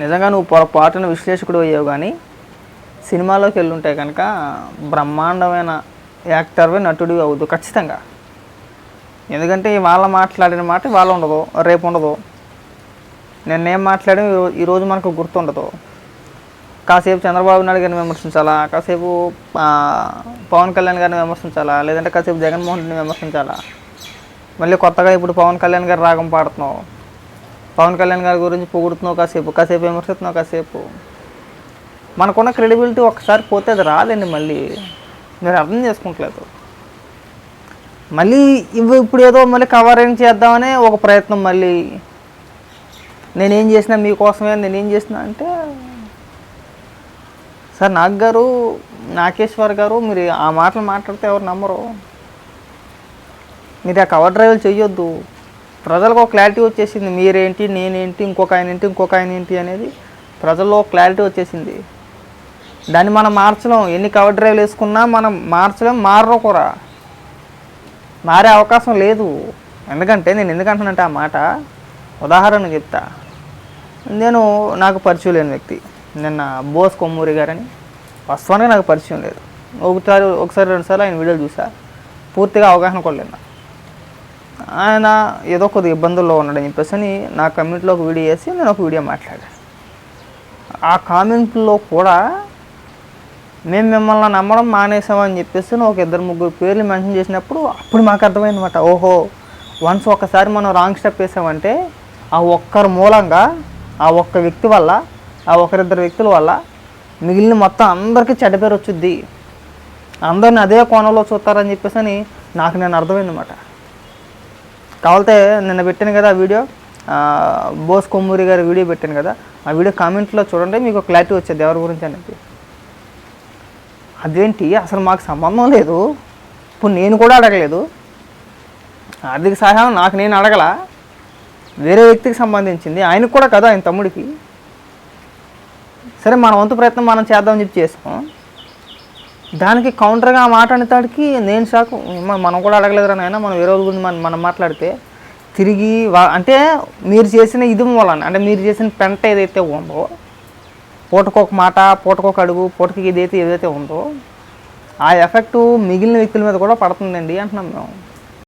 నిజంగా నువ్వు పొరపాటున విశ్లేషకుడు అయ్యావు కానీ సినిమాలోకి వెళ్ళుంటే కనుక బ్రహ్మాండమైన యాక్టర్వే నటుడివి అవుదు ఖచ్చితంగా. ఎందుకంటే వాళ్ళ మాట్లాడిన మాట వాళ్ళ ఉండదు రేపు ఉండదు. నిన్నేం మాట్లాడి ఈరోజు మనకు గుర్తుండదు. కాసేపు చంద్రబాబు నాయుడు గారిని విమర్శించాలా? కాసేపు పవన్ కళ్యాణ్ గారిని విమర్శించాలా? లేదంటే కాసేపు జగన్మోహన్ రెడ్డిని విమర్శించాలా? మళ్ళీ కొత్తగా ఇప్పుడు పవన్ కళ్యాణ్ గారి రాగం పాడుతున్నావు. పవన్ కళ్యాణ్ గారి గురించి పొగుడుతున్నావు కాసేపు కాసేపు విమర్శిస్తున్నావు కాసేపు. మనకున్న క్రెడిబిలిటీ ఒకసారి పోతే అది రాదండి మళ్ళీ. మీరు అర్థం చేసుకుంటలేదు. మళ్ళీ ఇవి ఇప్పుడు ఏదో మళ్ళీ కవరింగ్ చేద్దామనే ఒక ప్రయత్నం మళ్ళీ. నేనేం చేసినా మీకోసమే నేనేం చేసినా అంటే సార్ నాగ్ గారు నాగేశ్వర్ గారు మీరు ఆ మాటలు మాట్లాడితే ఎవరు నమ్మరు. మీరు ఆ కవర్ డ్రైవ్లు చేయొద్దు ప్రజలకు ఒక క్లారిటీ వచ్చేసింది. మీరేంటి నేనేంటి ఇంకొక ఆయన ఏంటి ఇంకొక ఆయన ఏంటి అనేది ప్రజల్లో క్లారిటీ వచ్చేసింది. దాన్ని మనం మార్చలేం. ఎన్ని కవర్ డ్రైవ్లు వేసుకున్నా మనం మార్చలేం మారరు కూడా. మారే అవకాశం లేదు. ఎందుకంటే నేను ఎందుకంటానంటే ఆ మాట? ఉదాహరణ చెప్తా. నేను నాకు పరిచయం లేని వ్యక్తి. నిన్న బోస్ కొమ్మూరి గారని. వాస్తవానికి నాకు పరిచయం లేదు. ఒకసారి ఒకసారి రెండుసార్లు ఆయన వీడియోలు చూసా. పూర్తిగా అవగాహన కొలేను ఆయన ఏదో కొద్ది ఇబ్బందుల్లో ఉన్నాడని చెప్పేసి అని నా కమ్యూనిటీలో ఒక వీడియో వేసి నేను ఒక వీడియో మాట్లాడాను. ఆ కామెంట్లో కూడా మేము మిమ్మల్ని నమ్మడం మానేసామని చెప్పేసి ఒక ఇద్దరు ముగ్గురు పేర్లు మెన్షన్ చేసినప్పుడు అప్పుడు మాకు అర్థమైందన్నమాట. ఓహో వన్స్ ఒకసారి మనం రాంగ్ స్టెప్ వేసామంటే ఆ ఒక్కరి మూలంగా ఆ ఒక్క వ్యక్తి వల్ల ఆ ఒకరిద్దరు వ్యక్తుల వల్ల మిగిలిన మొత్తం అందరికీ చెడ్డ పేరు వచ్చుద్ది. అందరిని అదే కోణంలో చూస్తారని చెప్పేసి అని నాకు నేను అర్థమైందన్నమాట. కావాలితే నిన్న పెట్టాను కదా ఆ వీడియో. బోస్ కొమ్మూరి గారి వీడియో పెట్టాను కదా. ఆ వీడియో కామెంట్లో చూడండి మీకు క్లారిటీ వచ్చేది ఎవరి గురించి అనేది. అదేంటి? అసలు మాకు సంబంధం లేదు. ఇప్పుడు నేను కూడా అడగలేదు. ఆర్థిక సహాయం నాకు నేను అడగల. వేరే వ్యక్తికి సంబంధించింది. ఆయనకు కూడా కదా ఆయన తమ్ముడికి. సరే మన వంతు ప్రయత్నం మనం చేద్దామని చెప్పి చేసుకోం దానికి కౌంటర్గా ఆ మాట అనేతాడికి నేను షాక్ మనం కూడా అడగలేదురా నాయన మనం వేరే వాళ్ళ గురించి మనం మనం మాట్లాడితే తిరిగి వా- అంటే మీరు చేసిన ఇది వలన అంటే మీరు చేసిన పెంట ఏదైతే ఉందో పూటకొక మాట పూటకొక అడుగు పూటకి ఏదైతే ఏదైతే ఉందో ఆ ఎఫెక్టు మిగిలిన వ్యక్తుల మీద కూడా పడుతుందండి అంటున్నాం మేము.